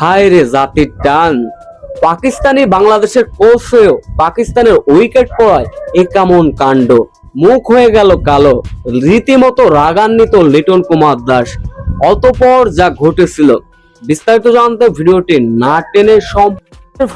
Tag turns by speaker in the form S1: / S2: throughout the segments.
S1: হায় রে জাতির টান। পাকিস্তানি বাংলাদেশের কোচ হয়েও পাকিস্তানের উইকেট পড়ায় এ কেমন কাণ্ড। মুখ হয়ে গেল কালো। রীতিমতো রাগান্বিত লিটন কুমার দাস। অতপর যা ঘটেছিল, বিস্তারিত জানতে ভিডিওটি না টেনে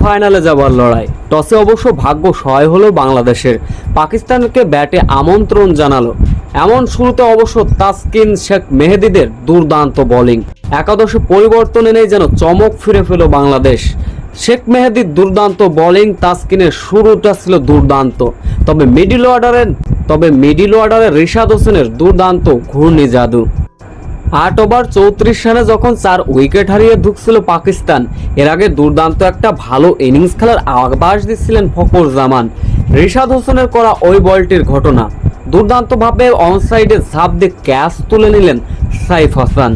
S1: ফাইনালে যাবার লড়াই। টসে অবশ্য ভাগ্য সহায় হলো বাংলাদেশের। পাকিস্তানকে ব্যাটে আমন্ত্রণ জানালো এমন শুরুতে অবশ্য তাসকিন শেখ মেহেদিদের দুর্দান্ত বোলিং। একাদশে পরিবর্তন এনেই যেন চমক ফিরে পেল বাংলাদেশ। শেখ মেহেদির দুর্দান্ত বোলিং তাসকিনের শুরুটা ছিল দুর্দান্ত। তবে মিডিল অর্ডারের, তবে মিডিল অর্ডারে রিশাদ হোসেনের দুর্দান্ত ঘূর্ণি জাদু। আট ওভার চৌত্রিশ রানে যখন চার উইকেট হারিয়ে ঢুকছিল পাকিস্তান, এর আগে দুর্দান্ত একটা ভালো ইনিংস খেলার আভাস দিচ্ছিলেন ফকর জামান রিশাদ হোসেনের করা ওই বলটির ঘটনা। দুর্দান্তভাবে অনসাইডে ঝাঁপ দিয়ে ক্যাচ তুলে নিলেন Saif Hasan.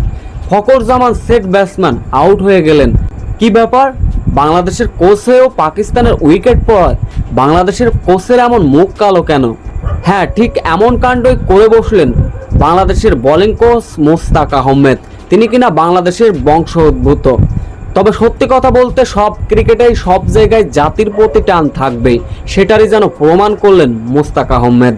S1: Fakhar Zaman set batsman out হয়ে গেলেন। কি ব্যাপার? বাংলাদেশের কোচ হয়েও পাকিস্তানের উইকেট পড়ায়। বাংলাদেশের কোচের এমন মুখ কালো কেন? হ্যাঁ ঠিক এমন কাণ্ডই করে বসলেন বাংলাদেশের বোলিং কোচ মোস্তাক আহমেদ। তিনি কিনা বাংলাদেশের বংশোদ্ভূত তবে সত্যি কথা বলতে সব ক্রিকেটেই সব জায়গায় জাতির প্রতি টান থাকবেই। সেটারই যেন প্রমাণ করলেন মোস্তাক আহমেদ।